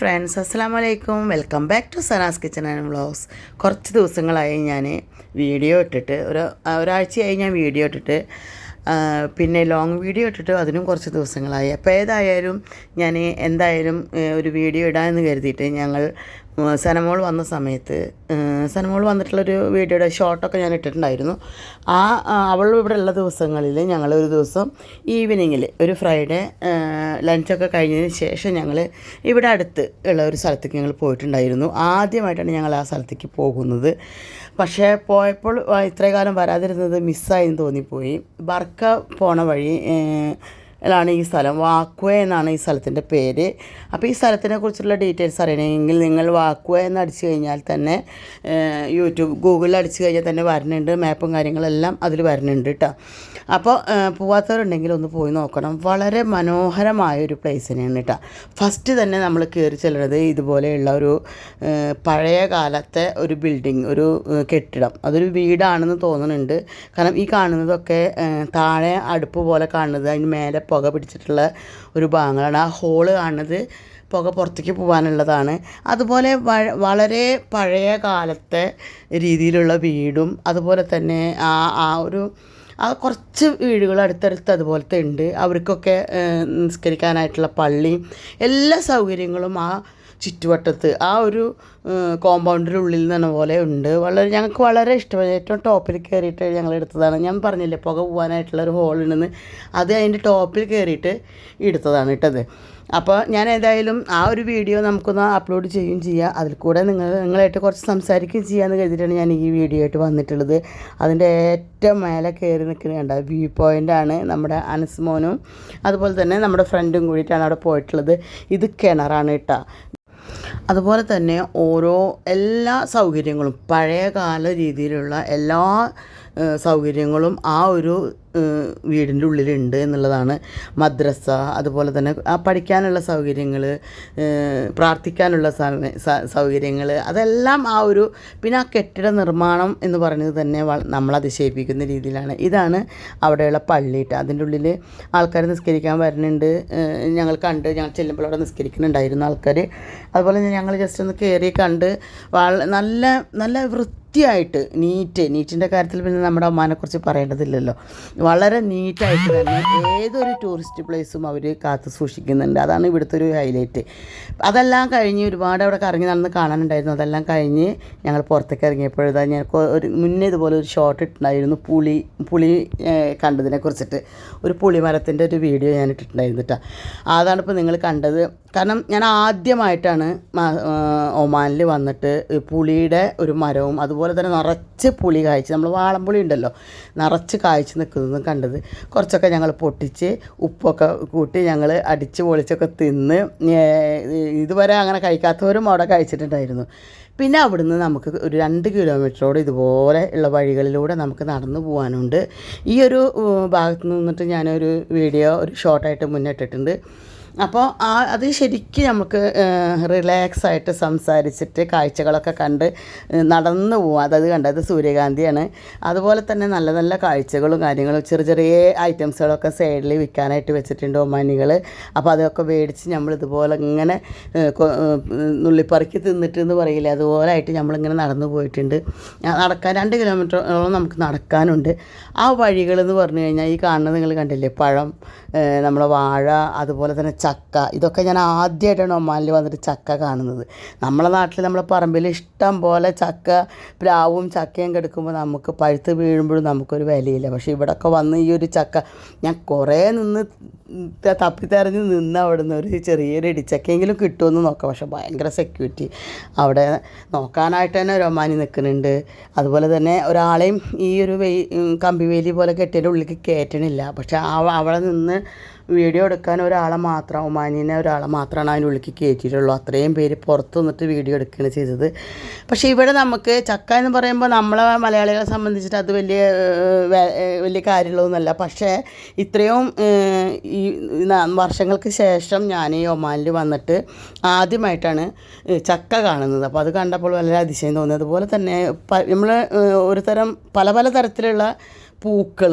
Friends അസ്സാം വലൈക്കും welcome back to Sana's kitchen and vlogs കുറച്ച് ദിവസങ്ങളായി ഞാൻ വീഡിയോ ഇട്ടിട്ട് ഒരു ഒരാഴ്ചയായി ഞാൻ വീഡിയോ ഇട്ടിട്ട് പിന്നെ ലോങ് വീഡിയോ ഇട്ടിട്ട് അതിനും കുറച്ച് ദിവസങ്ങളായി. അപ്പോൾ ഏതായാലും ഞാൻ എന്തായാലും ഒരു വീഡിയോ ഇടാമെന്ന് കരുതിയിട്ട് ഞങ്ങൾ സനമോൾ വന്ന സമയത്ത് സനമോൾ വന്നിട്ടുള്ളൊരു വീഡിയോയുടെ ഷോർട്ടൊക്കെ ഞാൻ ഇട്ടിട്ടുണ്ടായിരുന്നു. ആ അവൾ ഇവിടെ ഉള്ള ദിവസങ്ങളിൽ ഞങ്ങൾ ഒരു ദിവസം ഈവനിങ്ങിൽ ഒരു ഫ്രൈഡേ ലഞ്ചൊക്കെ കഴിഞ്ഞതിന് ശേഷം ഞങ്ങൾ ഇവിടെ അടുത്ത് ഉള്ള ഒരു സ്ഥലത്തേക്ക് ഞങ്ങൾ പോയിട്ടുണ്ടായിരുന്നു. ആദ്യമായിട്ടാണ് ഞങ്ങൾ ആ സ്ഥലത്തേക്ക് പോകുന്നത്. പക്ഷേ പോയപ്പോൾ ഇത്രകാലം കാലം വരാതിരുന്നത് മിസ്സായി എന്ന് തോന്നിപ്പോയി. ബർക്ക പോണ വഴി ലാണ് ഈ സ്ഥലം. വാക്വ എന്നാണ് ഈ സ്ഥലത്തിന്റെ പേര്. അപ്പോൾ ഈ സ്ഥലത്തിനെ കുറിച്ചുള്ള ഡീറ്റെയിൽസ് അറിയണമെങ്കിൽ നിങ്ങൾ വാക്വ എന്ന് അടിച്ചു കഴിഞ്ഞാൽ തന്നെ യൂട്യൂബ് ഗൂഗിളിൽ അടിച്ചു കഴിഞ്ഞാൽ തന്നെ വരുന്നുണ്ട്. മാപ്പും കാര്യങ്ങളെല്ലാം അതിൽ വരുന്നുണ്ട് കേട്ടോ. അപ്പോൾ പോവാത്തവരുണ്ടെങ്കിൽ ഒന്ന് പോയി നോക്കണം. വളരെ മനോഹരമായ ഒരു പ്ലേസ് തന്നെയാണ് കേട്ടോ. ഫസ്റ്റ് തന്നെ നമ്മൾ കയറി ചെല്ലുന്നത് ഇതുപോലെയുള്ള ഒരു പഴയ കാലത്തെ ഒരു ബിൽഡിംഗ് ഒരു കെട്ടിടം. അതൊരു വീടാണെന്ന് തോന്നുന്നുണ്ട്. കാരണം ഈ കാണുന്നതൊക്കെ താഴെ അടുപ്പ് പോലെ കാണുന്നത്. അതിന് മേലെ പുക പിടിച്ചിട്ടുള്ള ഒരു ഭാഗങ്ങളാണ്. ആ ഹോൾ കാണുന്നത് പുക പുറത്തേക്ക് പോകാനുള്ളതാണ്. അതുപോലെ വളരെ പഴയ കാലത്തെ രീതിയിലുള്ള വീടും അതുപോലെ തന്നെ ആ ആ ഒരു ആ കുറച്ച് വീടുകൾ അടുത്തടുത്ത് അതുപോലത്തെ ഉണ്ട്. അവർക്കൊക്കെ നിസ്കരിക്കാനായിട്ടുള്ള പള്ളി എല്ലാ സൗകര്യങ്ങളും ആ ചുറ്റുവട്ടത്ത്. ആ ഒരു കോമ്പൗണ്ടിനുള്ളിൽ നിന്ന പോലെ ഉണ്ട്. വളരെ ഞങ്ങൾക്ക് വളരെ ഇഷ്ടമായി. ഏറ്റവും ടോപ്പിൽ കയറിയിട്ട് ഞങ്ങൾ എടുത്തതാണ്. ഞാൻ പറഞ്ഞില്ലേ പുക പോകാനായിട്ടുള്ള ഒരു ഹോൾ അത് അതിന്റെ ടോപ്പിൽ കയറിയിട്ട് എടുത്തതാണ് ഇട്ടത് അപ്പോൾ ഞാൻ ഏതായാലും ആ ഒരു വീഡിയോ നമുക്കൊന്ന് അപ്ലോഡ് ചെയ്യുകയും ചെയ്യാം. അതിൽ കൂടെ നിങ്ങൾ നിങ്ങളായിട്ട് കുറച്ച് സംസാരിക്കുകയും ചെയ്യാമെന്ന് കരുതിയിട്ടാണ് ഞാൻ ഈ വീഡിയോ ആയിട്ട് വന്നിട്ടുള്ളത്. അതിന്റെ ഏറ്റവും മേലെ കയറി നിൽക്കുന്നത് കണ്ട വ്യൂ പോയിന്റാണ് നമ്മുടെ അനസ്മോനും അതുപോലെ തന്നെ നമ്മുടെ ഫ്രണ്ടും കൂടിയിട്ടാണ് അവിടെ പോയിട്ടുള്ളത്. ഇത് കിണറാണ് കേട്ടോ. അതുപോലെ തന്നെ ഓരോ എല്ലാ സൗകര്യങ്ങളും പഴയകാല രീതിയിലുള്ള എല്ലാ സൗകര്യങ്ങളും ആ ഒരു വീടിന്റെ ഉള്ളിലുണ്ട് എന്നുള്ളതാണ് മദ്രസ അതുപോലെ തന്നെ പഠിക്കാനുള്ള സൗകര്യങ്ങൾ പ്രാർത്ഥിക്കാനുള്ള സൗകര്യങ്ങൾ അതെല്ലാം ആ ഒരു പിന്നെ ആ കെട്ടിട നിർമ്മാണം എന്ന് പറയുന്നത് തന്നെ നമ്മൾ അതിശയിപ്പിക്കുന്ന രീതിയിലാണ്. ഇതാണ് അവിടെയുള്ള പള്ളിയിട്ട്. അതിന്റെ ഉള്ളിൽ ആൾക്കാർ നിസ്കരിക്കാൻ വരുന്നുണ്ട്. ഞങ്ങൾ കണ്ട് ഞങ്ങൾ ചെല്ലുമ്പോൾ അവിടെ നിസ്കരിക്കുന്നുണ്ടായിരുന്നു ആൾക്കാർ അതുപോലെ ഞങ്ങൾ ജസ്റ്റ് ഒന്ന് കയറി കണ്ട് നല്ല നല്ല വൃത്തിയായിട്ട് നീറ്റ് നീറ്റിന്റെ കാര്യത്തിൽ പിന്നെ നമ്മുടെ അമ്മാനെക്കുറിച്ച് പറയേണ്ടതില്ലല്ലോ. വളരെ നീറ്റായിട്ട് തന്നെ ഏതൊരു ടൂറിസ്റ്റ് പ്ലേസും അവർ കാത്തു സൂക്ഷിക്കുന്നുണ്ട്. അതാണ് ഇവിടുത്തെ ഒരു ഹൈലൈറ്റ് അതെല്ലാം കഴിഞ്ഞ് ഒരുപാട് അവിടെ കറങ്ങി നടന്ന് കാണാനുണ്ടായിരുന്നു. അതെല്ലാം കഴിഞ്ഞ് ഞങ്ങൾ പുറത്തേക്ക് ഇറങ്ങിയപ്പോഴതാ ഞാൻ ഒരു മുന്നേ ഇതുപോലെ ഒരു ഷോട്ട് ഇട്ടിട്ടുണ്ടായിരുന്നു. പുളി പുളി കണ്ടതിനെ കുറിച്ചിട്ട്. ഒരു പുളിമരത്തിന്റെ ഒരു വീഡിയോ ഞാൻ ഇട്ടിട്ടുണ്ടായിരുന്നു കേട്ടോ അതാണ് ഇപ്പോൾ നിങ്ങൾ കണ്ടത്. കാരണം ഞാൻ ആദ്യമായിട്ടാണ് ഒമാനിൽ വന്നിട്ട് പുളിയുടെ ഒരു മരവും അതുപോലെ തന്നെ നിറച്ച് പുളി കായ്ച്ച്. നമ്മൾ വാളംപുളി ഉണ്ടല്ലോ നിറച്ച് കായ്ച്ച് നിൽക്കുന്നതും കണ്ടത്. കുറച്ചൊക്കെ ഞങ്ങൾ പൊട്ടിച്ച് ഉപ്പൊക്കെ കൂട്ടി ഞങ്ങൾ അടിച്ച് പൊളിച്ചൊക്കെ തിന്ന് ഇതുവരെ അങ്ങനെ കഴിക്കാത്തവരും അവിടെ കഴിച്ചിട്ടുണ്ടായിരുന്നു. പിന്നെ അവിടുന്ന് നമുക്ക് ഒരു രണ്ട് കിലോമീറ്ററോട് ഇതുപോലെ ഉള്ള വഴികളിലൂടെ നമുക്ക് നടന്നു പോകാനുണ്ട് ഈ ഒരു ഭാഗത്ത് നിന്നിട്ട് ഞാനൊരു വീഡിയോ ഒരു ഷോർട്ടായിട്ട് മുന്നിട്ടിട്ടുണ്ട്. അപ്പോൾ ആ അത് ശരിക്കും നമുക്ക് റിലാക്സ് ആയിട്ട് സംസാരിച്ചിട്ട് കാഴ്ചകളൊക്കെ കണ്ട് നടന്നു പോവാം. അതത് കണ്ടത് സൂര്യകാന്തിയാണ്. അതുപോലെ തന്നെ നല്ല നല്ല കാഴ്ചകളും കാര്യങ്ങളും ചെറിയ ചെറിയ ഐറ്റംസുകളൊക്കെ സൈഡിൽ വിൽക്കാനായിട്ട് വെച്ചിട്ടുണ്ട് ഒമാനികൾ അപ്പോൾ അതൊക്കെ മേടിച്ച് നമ്മൾ ഇതുപോലെ ഇങ്ങനെ നുള്ളിപ്പറക്കി തിന്നിട്ട് എന്ന് പറയില്ല അതുപോലെ ആയിട്ട് നമ്മളിങ്ങനെ നടന്നു പോയിട്ടുണ്ട്. നടക്കാൻ രണ്ട് കിലോമീറ്ററോളം നമുക്ക് നടക്കാനുണ്ട്. ആ വഴികളെന്ന് പറഞ്ഞു കഴിഞ്ഞാൽ ഈ കാണുന്നത് നിങ്ങൾ കണ്ടില്ലേ പഴം നമ്മളെ വാഴ അതുപോലെ തന്നെ ചക്ക. ഇതൊക്കെ ഞാൻ ആദ്യമായിട്ടാണ് ഒമാനിൽ വന്നിട്ട് ചക്ക കാണുന്നത്. നമ്മളെ നാട്ടിൽ നമ്മളെ പറമ്പിൽ ഇഷ്ടം പോലെ ചക്ക പ്ലാവും ചക്കയും കിടക്കുമ്പോൾ നമുക്ക് പഴുത്ത് വീഴുമ്പോഴും നമുക്കൊരു വിലയില്ല. പക്ഷേ ഇവിടെയൊക്കെ വന്ന് ഈ ഒരു ചക്ക ഞാൻ കുറേ നിന്ന് തപ്പിത്തെറിഞ്ഞ് നിന്ന് അവിടെ നിന്ന് ഒരു ചെറിയൊരു ഇടിച്ചക്കെങ്കിലും കിട്ടുമെന്ന് നോക്കാം. പക്ഷേ ഭയങ്കര സെക്യൂരിറ്റി അവിടെ നോക്കാനായിട്ട് തന്നെ ഒരു ഒമാനി നിൽക്കുന്നുണ്ട്. അതുപോലെ തന്നെ ഒരാളെയും ഈ ഒരു വെയി കമ്പിവേലി പോലെ കെട്ടിയതിന്റെ ഉള്ളിലേക്ക് കയറ്റണില്ല. പക്ഷേ അവ അവിടെ നിന്ന് വീഡിയോ എടുക്കാൻ ഒരാളെ മാത്രം ഒമാനിനെ ഒരാളെ മാത്രമാണ് ഉള്ളിൽ കയറ്റിയിട്ടുള്ളൂ. അത്രയും പേര് പുറത്ത് നിന്നിട്ട് വീഡിയോ എടുക്കുകയാണ് ചെയ്തത്. പക്ഷേ ഇവിടെ നമുക്ക് ചക്ക എന്ന് പറയുമ്പോൾ നമ്മളെ മലയാളികളെ സംബന്ധിച്ചിട്ട് അത് വലിയ വലിയ കാര്യമുള്ളതൊന്നുമല്ല. പക്ഷേ ഇത്രയും ഈ വർഷങ്ങൾക്ക് ശേഷം ഞാൻ ഈ ഒമാനിൽ വന്നിട്ട് ആദ്യമായിട്ടാണ് ചക്ക കാണുന്നത്. അപ്പോൾ അത് കണ്ടപ്പോൾ വളരെ അതിശയം തോന്നി. അതുപോലെ തന്നെ നമ്മൾ ഒരു തരം പല പല തരത്തിലുള്ള പൂക്കൾ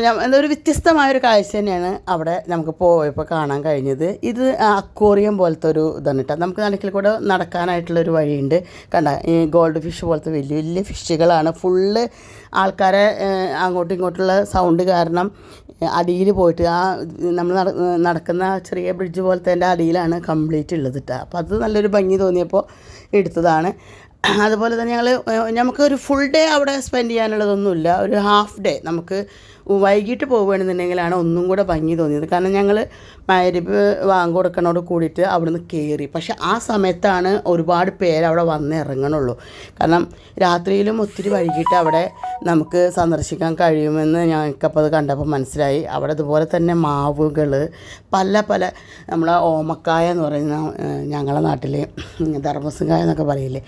ഞാൻ- എന്താ ഒരു വ്യത്യസ്തമായൊരു കാഴ്ച തന്നെയാണ് അവിടെ നമുക്ക് പോയപ്പോൾ കാണാൻ കഴിഞ്ഞത്. ഇത് അക്വോറിയം പോലത്തെ ഒരു ഇതാണ് കേട്ടോ. നമുക്ക് നടക്കിൽ കൂടെ നടക്കാനായിട്ടുള്ളൊരു വഴിയുണ്ട്. കണ്ട ഈ ഗോൾഡ് ഫിഷ് പോലത്തെ വലിയ വലിയ ഫിഷുകളാണ്. ഫുള്ള് ആൾക്കാരെ അങ്ങോട്ടും ഇങ്ങോട്ടുള്ള സൗണ്ട് കാരണം അടിയിൽ പോയിട്ട് ആ നമ്മൾ നടക്കുന്ന ചെറിയ ബ്രിഡ്ജ് പോലത്തെ അടിയിലാണ് കംപ്ലീറ്റ് ഉള്ളത് കേട്ടോ. അപ്പോൾ അത് നല്ലൊരു ഭംഗി തോന്നിയപ്പോൾ എടുത്തതാണ്. അതുപോലെ തന്നെ ഞങ്ങൾ നമുക്ക് ഒരു ഫുൾ ഡേ അവിടെ സ്പെൻഡ് ചെയ്യാനുള്ളതൊന്നുമില്ല. ഒരു ഹാഫ് ഡേ നമുക്ക് വൈകിട്ട് പോവുകയാണെന്നുണ്ടെങ്കിലാണ് ഒന്നും കൂടെ ഭംഗി തോന്നിയത്. കാരണം ഞങ്ങൾ മരുവ് വാങ്ങി കൊടുക്കണോട് കൂടിയിട്ട് അവിടുന്ന് കയറി പക്ഷേ ആ സമയത്താണ് ഒരുപാട് പേര് അവിടെ വന്ന് ഇറങ്ങണുള്ളൂ. കാരണം രാത്രിയിലും ഒത്തിരി വൈകിട്ട് അവിടെ നമുക്ക് സന്ദർശിക്കാൻ കഴിയുമെന്ന് ഞങ്ങൾക്കപ്പോൾ അത് കണ്ടപ്പോൾ മനസ്സിലായി. അവിടെ അതുപോലെ തന്നെ മാവുകൾ പല പല നമ്മളെ ഓമക്കായ എന്ന് പറയുന്ന ഞങ്ങളുടെ ഞങ്ങളെ നാട്ടിൽ ധർമ്മസങ്കായ എന്നൊക്കെ പറയില്ലേ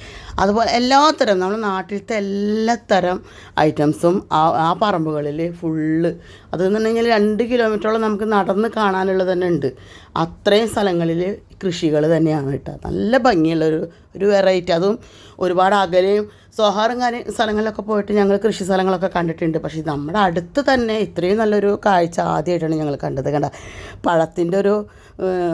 അതുപോലെ എല്ലാത്തരം നമ്മുടെ നാട്ടിലത്തെ എല്ലാത്തരം ഐറ്റംസും ആ ആ പറമ്പുകളിൽ ഫുള്ള് അതെന്നുണ്ടെങ്കിൽ രണ്ട് കിലോമീറ്ററോളം നമുക്ക് നടന്ന് കാണാനുള്ളത് തന്നെ ഉണ്ട്. അത്രയും സ്ഥലങ്ങളിൽ കൃഷികൾ തന്നെയാണ് കേട്ടോ. നല്ല ഭംഗിയുള്ളൊരു ഒരു വെറൈറ്റി അതും ഒരുപാട് അകലെയും സോഹാറും കാര്യ സ്ഥലങ്ങളിലൊക്കെ പോയിട്ട് ഞങ്ങൾ കൃഷി സ്ഥലങ്ങളൊക്കെ കണ്ടിട്ടുണ്ട്. പക്ഷേ നമ്മുടെ അടുത്ത് തന്നെ ഇത്രയും നല്ലൊരു കാഴ്ച ആദ്യമായിട്ടാണ് ഞങ്ങൾ കണ്ടത്. കണ്ട പഴത്തിന്റെ ഒരു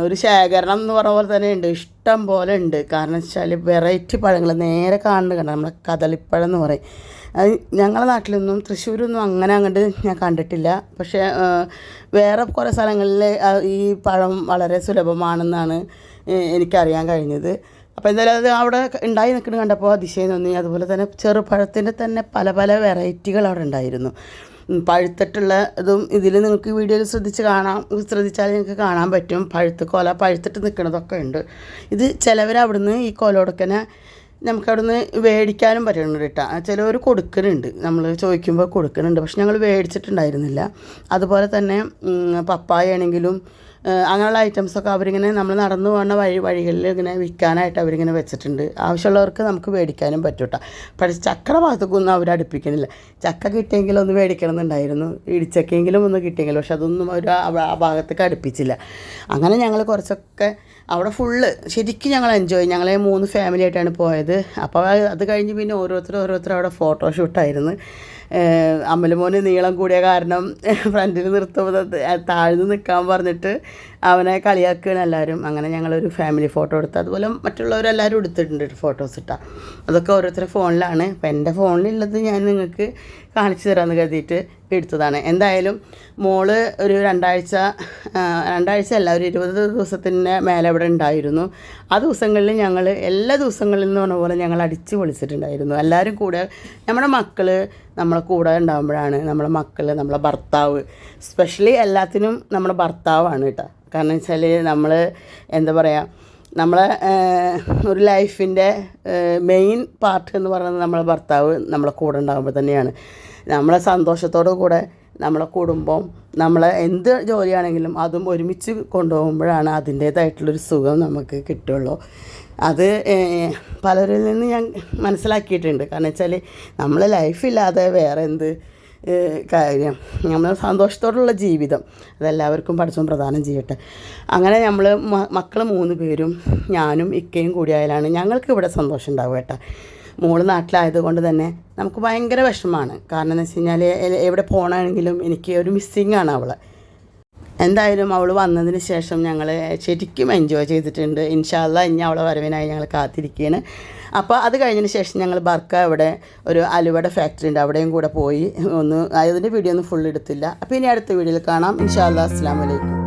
ഒരു ശേഖരണം എന്ന് പറഞ്ഞ പോലെ തന്നെ ഉണ്ട്. ഇഷ്ടം പോലെ ഉണ്ട്. കാരണം വെച്ചാൽ വെറൈറ്റി പഴങ്ങൾ നേരെ കാണുന്നത് കണ്ട നമ്മളെ കദളിപ്പഴം എന്ന് പറയും. അത് ഞങ്ങളുടെ നാട്ടിലൊന്നും തൃശ്ശൂരൊന്നും അങ്ങനെ അങ്ങോട്ട് ഞാൻ കണ്ടിട്ടില്ല. പക്ഷേ വേറെ കുറേ സ്ഥലങ്ങളിൽ ഈ പഴം വളരെ സുലഭമാണെന്നാണ് എനിക്കറിയാൻ കഴിഞ്ഞത്. അപ്പോൾ എന്തായാലും അത് അവിടെ ഉണ്ടായി നിൽക്കുന്നത് കണ്ടപ്പോൾ അതിശയം തോന്നി. അതുപോലെ തന്നെ ചെറുപഴത്തിന്റെ തന്നെ പല പല വെറൈറ്റികൾ അവിടെ ഉണ്ടായിരുന്നു. പഴുത്തിട്ടുള്ള ഇതും ഇതിൽ നിങ്ങൾക്ക് വീഡിയോയിൽ ശ്രദ്ധിച്ച് കാണാം ശ്രദ്ധിച്ചാൽ നിങ്ങൾക്ക് കാണാൻ പറ്റും. പഴുത്ത് കൊല പഴുത്തിട്ട് നിൽക്കുന്നതൊക്കെ ഉണ്ട്. ഇത് ചിലവർ അവിടുന്ന് ഈ കൊലോടക്കനെ നമുക്ക് അവിടുന്ന് മേടിക്കാനും പറ്റുന്നുണ്ട് കേട്ടോ. ചിലവർ കൊടുക്കുന്നുണ്ട്. നമ്മൾ ചോദിക്കുമ്പോൾ കൊടുക്കുന്നുണ്ട്. പക്ഷെ ഞങ്ങൾ മേടിച്ചിട്ടുണ്ടായിരുന്നില്ല. അതുപോലെ തന്നെ പപ്പായ ആണെങ്കിലും അങ്ങനെയുള്ള ഐറ്റംസൊക്കെ അവരിങ്ങനെ നമ്മൾ നടന്നു പോകുന്ന വഴി വഴികളിൽ ഇങ്ങനെ വിൽക്കാനായിട്ട് അവരിങ്ങനെ വെച്ചിട്ടുണ്ട്. ആവശ്യമുള്ളവർക്ക് നമുക്ക് മേടിക്കാനും പറ്റൂട്ട. പക്ഷേ ചക്കയുടെ ഭാഗത്തേക്കൊന്നും അവർ അടുപ്പിക്കണില്ല. ചക്ക കിട്ടിയെങ്കിലും ഒന്ന് മേടിക്കണം എന്നുണ്ടായിരുന്നു ഇടിച്ചക്കെങ്കിലും ഒന്ന് കിട്ടിയെങ്കിലും പക്ഷെ അതൊന്നും അവർ ആ ഭാഗത്തേക്ക് അടുപ്പിച്ചില്ല. അങ്ങനെ ഞങ്ങൾ കുറച്ചൊക്കെ അവിടെ ഫുള്ള് ശരിക്കും ഞങ്ങൾ എൻജോയ് ഞങ്ങളെ മൂന്ന് ഫാമിലി ആയിട്ടാണ് പോയത്. അപ്പോൾ അത് കഴിഞ്ഞ് പിന്നെ ഓരോരുത്തർ ഓരോരുത്തർ അവിടെ ഫോട്ടോഷൂട്ടായിരുന്നു അമ്മലുമോന് നീളം കൂടിയ കാരണം ഫ്രണ്ടിൽ നിർത്തുമ്പോൾ താഴ്ന്നു നിൽക്കാൻ പറഞ്ഞിട്ട് അവനെ കളിയാക്കുകയാണ് എല്ലാവരും. അങ്ങനെ ഞങ്ങളൊരു ഫാമിലി ഫോട്ടോ എടുത്ത് അതുപോലെ മറ്റുള്ളവരെല്ലാവരും എടുത്തിട്ടുണ്ട് ഫോട്ടോസ് ഇട്ടാൽ അതൊക്കെ ഓരോരുത്തരുടെ ഫോണിലാണ് അപ്പം എന്റെ ഫോണിലുള്ളത് ഞാൻ നിങ്ങൾക്ക് കാണിച്ചു തരാമെന്ന് കരുതിയിട്ട് എടുത്തതാണ്. എന്തായാലും മോൾ ഒരു രണ്ടാഴ്ച രണ്ടാഴ്ച അല്ല ഒരു ഇരുപത് ദിവസത്തിന്റെ മേലെ ഇവിടെ ഉണ്ടായിരുന്നു. ആ ദിവസങ്ങളിൽ ഞങ്ങൾ എല്ലാ ദിവസങ്ങളിൽ എന്ന് പറഞ്ഞ പോലെ ഞങ്ങൾ അടിച്ച് പൊളിച്ചിട്ടുണ്ടായിരുന്നു. എല്ലാവരും കൂടെ നമ്മുടെ മക്കൾ നമ്മളെ കൂടെ ഉണ്ടാകുമ്പോഴാണ് നമ്മളെ മക്കൾ നമ്മളെ ഭർത്താവ്. സ്പെഷ്യലി എല്ലാത്തിനും നമ്മളെ ഭർത്താവാണ് കേട്ടോ. കാരണം വെച്ചാൽ നമ്മൾ എന്താ പറയുക നമ്മളെ ഒരു ലൈഫിന്റെ മെയിൻ പാർട്ട് എന്ന് പറയുന്നത് നമ്മളെ ഭർത്താവ് നമ്മളെ കൂടെ ഉണ്ടാകുമ്പോൾ തന്നെയാണ്. നമ്മളെ സന്തോഷത്തോടു കൂടെ നമ്മളെ കുടുംബം നമ്മളെ എന്ത് ജോലിയാണെങ്കിലും അതും ഒരുമിച്ച് കൊണ്ടുപോകുമ്പോഴാണ് അതിന്റേതായിട്ടുള്ളൊരു സുഖം നമുക്ക് കിട്ടുള്ളൂ. അത് പലരിൽ നിന്ന് ഞാൻ മനസ്സിലാക്കിയിട്ടുണ്ട്. കാരണം വെച്ചാൽ നമ്മളെ ലൈഫില്ലാതെ വേറെ എന്ത് കാര്യം നമ്മൾ സന്തോഷത്തോടുള്ള ജീവിതം അതെല്ലാവർക്കും പഠിച്ചും പ്രദാനം ചെയ്യട്ടെ. അങ്ങനെ നമ്മൾ മക്കൾ മൂന്ന് പേരും ഞാനും ഇക്കയും കൂടിയായാലാണ് ഞങ്ങൾക്ക് ഇവിടെ സന്തോഷം ഉണ്ടാവുക കേട്ടോ. മോൾ നാട്ടിലായത് കൊണ്ട് തന്നെ നമുക്ക് ഭയങ്കര വിഷമമാണ്. കാരണം എന്ന് വെച്ച് കഴിഞ്ഞാൽ എവിടെ പോകണമെങ്കിലും എനിക്ക് ഒരു മിസ്സിങ് ആണ് അവളെ. എന്തായാലും അവൾ വന്നതിന് ശേഷം ഞങ്ങൾ ശരിക്കും എൻജോയ് ചെയ്തിട്ടുണ്ട്. ഇൻഷാല്ല ഇനി അവളെ വരവിനായി ഞങ്ങൾ കാത്തിരിക്കുകയാണ് അപ്പോൾ അത് കഴിഞ്ഞതിന് ശേഷം ഞങ്ങൾ ബർക്ക ഇവിടെ ഒരു അലുവയുടെ ഫാക്ടറി ഉണ്ട്. അവിടെയും കൂടെ പോയി ഒന്ന് അതിന്റെ വീഡിയോ ഒന്നും ഫുൾ എടുത്തില്ല. അപ്പോൾ ഇനി അടുത്ത വീഡിയോയിൽ കാണാം. ഇൻഷാല്ല അസ്സാം വലൈക്കും